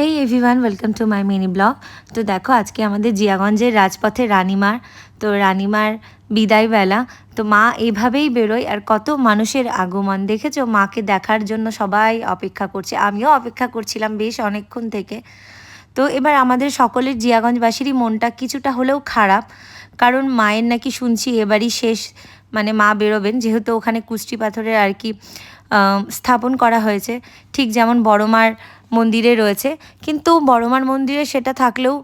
Hey everyone welcome to my mini vlog তো দেখো, আজকে আমাদের জিয়াগঞ্জের রাজপথে রানিমার, তো রানিমার বিদায় বেলা। তো মা এভাবেই বেরোয় আর কত মানুষের আগমন। দেখেছ? মাকে দেখার জন্য সবাই অপেক্ষা করছে। আমিও অপেক্ষা করছিলাম বেশ অনেকক্ষণ থেকে। তো এবার আমাদের সকলের জিয়াগঞ্জবাসীরই মনটা কিছুটা হলেও খারাপ। কারণ মায়ের নাকি শুনছি এবারই শেষ মানে মা বেরোবেন, যেহেতু ওখানে কুষ্টি পাথরের আর কি স্থাপন করা হয়েছে, ঠিক যেমন বড়মার মন্দিরে রয়েছে। কিন্তু বড়মার মন্দিরে সেটা থাকলেও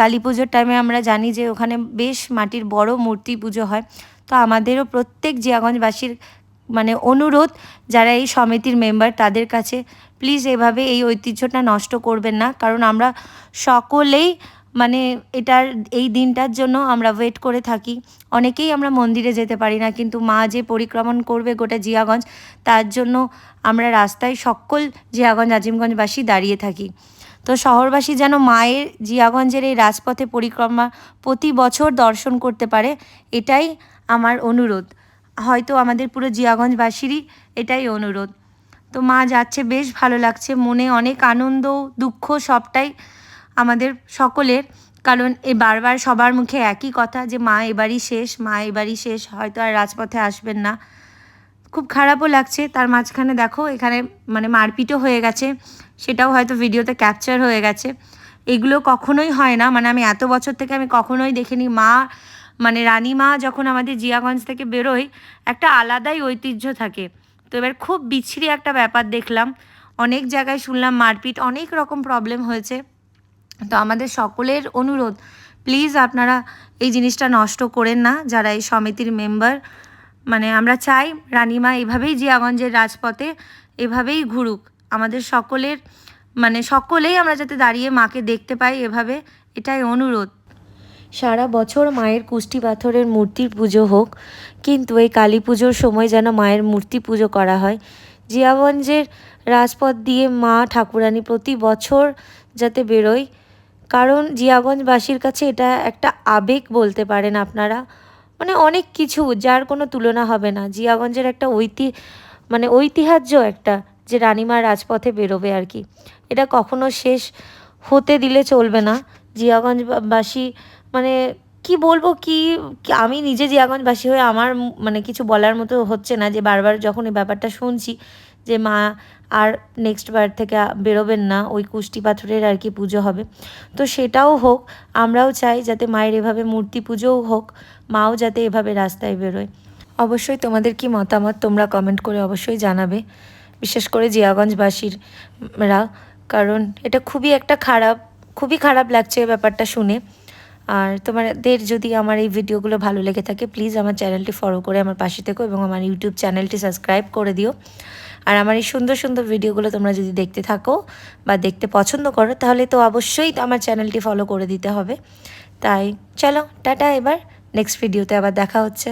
কালী পুজোর টাইমে আমরা জানি যে ওখানে বেশ মাটির বড় মূর্তি পুজো হয়। তো আমাদেরও প্রত্যেক জিয়াগঞ্জবাসীর মানে অনুরোধ, যারা এই সমিতির মেম্বার তাদের কাছে প্লিজ এভাবে এই ঐতিহ্যটা নষ্ট করবেন না। কারণ আমরা সকলেই মানে এটার, এই দিনটার জন্য আমরা ওয়েট করে থাকি। অনেকেই আমরা মন্দিরে যেতে পারি না, কিন্তু মা যে পরিক্রমণ করবে গোটা জিয়াগঞ্জ, তার জন্য আমরা রাস্তায় সকল জিয়াগঞ্জ, আজিমগঞ্জবাসী দাঁড়িয়ে থাকি। তো শহরবাসী যেন মায়ের, জিয়াগঞ্জের এই রাজপথে পরিক্রমা প্রতি বছর দর্শন করতে পারে, এটাই আমার অনুরোধ। হয়তো আমাদের পুরো জিয়াগঞ্জবাসীরই এটাই অনুরোধ। তো মা যাচ্ছে, বেশ ভালো লাগছে, মনে অনেক আনন্দ, দুঃখ সবটাই আমাদের সকলের, কারণ এ বারবার সবার মুখে একই কথা যে মা এবারই শেষ, মা এবারই শেষ, হয়তো আর রাজপথে আসবেন না। খুব খারাপও লাগছে। তার মাঝখানে দেখো, এখানে মানে মারপিটও হয়ে গেছে। সেটাও হয়তো ভিডিওতে ক্যাপচার হয়ে গেছে। এগুলো কখনোই হয় না। মানে আমি এত বছর থেকে আমি কখনোই দেখিনি। মা মানে রানী মা যখন আমাদের জিয়াগঞ্জ থেকে বেরোয়, একটা আলাদাই ঐতিহ্য থাকে। তো এবার খুব বিচ্ছিরি একটা ব্যাপার দেখলাম। অনেক জায়গায় শুনলাম মারপিট, অনেক রকম প্রবলেম হয়েছে। তো আমাদের সকলের অনুরোধ প্লিজ আপনারা এই জিনিসটা নষ্ট করেন না, যারা এই সমিতির মেম্বার মানে আমরা চাই রানিমা এভাবেই জিয়াগঞ্জের রাজপথে এভাবেই ঘুরুক। আমাদের সকলের মানে সকলেই আমরা যাতে দাঁড়িয়ে মাকে দেখতে পাই এভাবে, এটাই অনুরোধ। সারা বছর মায়ের কুষ্টি পাথরের মূর্তির পুজো হোক, কিন্তু এই কালী পুজোর সময় যেন মায়ের মূর্তি পুজো করা হয়। জিয়াগঞ্জের রাজপথ দিয়ে মা ঠাকুরানি প্রতি বছর যাতে বেরোয় কারণ জিয়াগঞ্জবাসীর কাছে এটা একটা আবেগ বলতে পারেন আপনারা। মানে অনেক কিছু যার কোনো তুলনা হবে না। জিয়াগঞ্জের একটা ঐতি মানে ঐতিহ্য একটা যে রানীমার রাজপথে বেরোবে আর কি। এটা কখনো শেষ হতে দিলে চলবে না। জিয়াগঞ্জবাসী মানে কি বলব কি- আমি নিজে জিয়াগঞ্জবাসী হয়ে আমার মানে কিছু বলার মতো হচ্ছে না যে বারবার যখন এই ব্যাপারটা শুনছি যে মা আর নেক্সট বার থেকে বেরোবেন না, ওই কুষ্টি পাথরের আর কি পুজো হবে। তো সেটাও হোক, আমরাও চাই যাতে মায়ের এভাবে মূর্তি পুজোও হোক, মাও যাতে এভাবে রাস্তায় বেরোয়। অবশ্যই তোমাদের কি মতামত তোমরা কমেন্ট করে অবশ্যই জানাবে। বিশেষ করে জিয়াগঞ্জবাসীরা কারণ এটা খুবই একটা খারাপ, খুবই খারাপ লাগছে ব্যাপারটা শুনে। আর তোমাদের যদি আমার এই ভিডিওগুলো ভালো লেগে থাকে প্লিজ আমার চ্যানেলটি ফলো করে আমার পাশে থেকো এবং আমার ইউটিউব চ্যানেলটি সাবস্ক্রাইব করে দিও। আর আমার এই সুন্দর সুন্দর ভিডিওগুলো তোমরা যদি দেখতে থাকো বা দেখতে পছন্দ করো, তাহলে তো অবশ্যই আমার চ্যানেলটি ফলো করে দিতে হবে। তাই চলো, টাটা এবার নেক্সট ভিডিওতে আবার দেখা হচ্ছে।